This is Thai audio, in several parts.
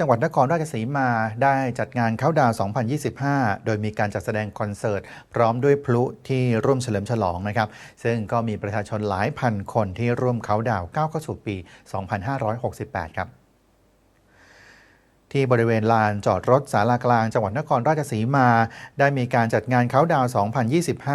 จังหวัดนครราชสีมาได้จัดงานเข้าดาว 2025 โดยมีการจัดแสดงคอนเสิร์ต พร้อมด้วยพลุที่ร่วมเฉลิมฉลองนะครับ ซึ่งก็มีประชาชนหลายพันคนที่ร่วมเขาดาวก้าวเข้าสู่ปี 2568 ครับ ที่บริเวณลานจอดรถสารากลางจังหวัดนครราชสีมา ได้มีการจัดงานเขาดาว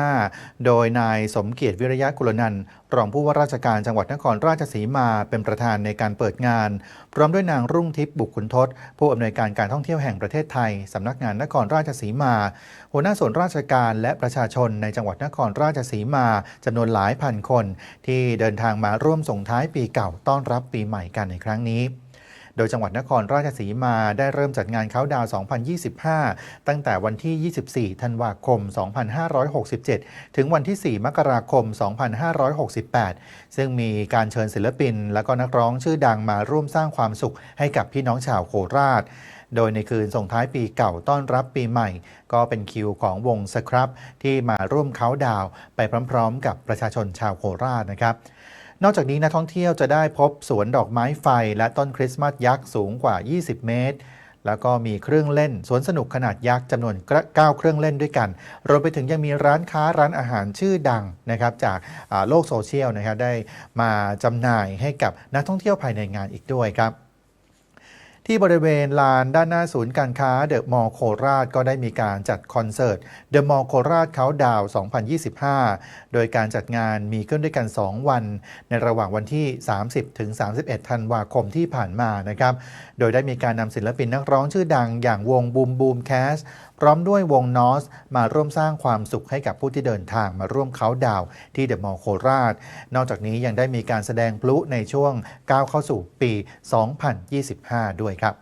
2025 โดยนายสมเกียรติวิริยะกุลนันท์รองผู้ว่าราชการจังหวัดนครราชสีมาเป็นประธานในการเปิดงาน พร้อมด้วยนางรุ่งทิพย์บุกขุนทศ ผู้อำนวยการการท่องเที่ยวแห่งประเทศไทยสำนักงานนครราชสีมา หัวหน้าส่วนราชการและประชาชนในจังหวัดนครราชสีมาจำนวนหลายพันคน ที่เดินทางมาร่วมส่งท้ายปีเก่าต้อนรับปีใหม่กันในครั้งนี้ โดยจังหวัดนครราชสีมาได้เริ่มจัดงานเขาดาว 2025 ตั้งแต่วันที่ 24 ธันวาคม 2567 ถึงวันที่ 4 มกราคม 2568 ซึ่งมีการเชิญศิลปิน และก็นักร้องชื่อดังมาร่วมสร้างความสุขให้กับพี่น้องชาวโคราชโดยในคืนส่งท้ายปีเก่าต้อนรับปีใหม่ ก็เป็นคิวของวงสครับที่มาร่วมเขาดาวไปพร้อมๆ กับประชาชนชาวโคราชนะครับ นอกจากนี้นักท่องเที่ยวจะได้พบสวนดอกไม้ไฟ และต้นคริสต์มาสยักษ์สูงกว่า 20 เมตร แล้วก็มีเครื่องเล่นสวนสนุกขนาดยักษ์จำนวน 9 เครื่องเล่นด้วยกัน รวมไปถึงยังมีร้านค้าร้านอาหารชื่อดังนะครับจากโลกโซเชียลนะครับได้มาจำหน่ายให้กับนักท่องเที่ยวภายในงานอีกด้วยครับ ที่บริเวณลานด้านหน้าศูนย์การค้าเดอะมอลล์โคราชก็ได้มีการจัดคอนเสิร์ตเดอะมอลล์โคราชเขาดาว 2025 โดยการจัดงานมีขึ้นด้วยกัน 2 วัน ในระหว่างวันที่ 30 ถึง 31 ธันวาคมที่ผ่านมานะครับ โดยได้มีการนำศิลปินนักร้องชื่อดังอย่างวงบูมบูมแคส พร้อมด้วยวงนอสมาร่วมสร้างความสุขให้กับผู้ที่เดินทางมาร่วมเขาดาวที่เดอะมอลล์โคราช นอกจากนี้ยังได้มีการแสดงพลุในช่วงก้าวเข้าสู่ปี 2025 ด้วยครับ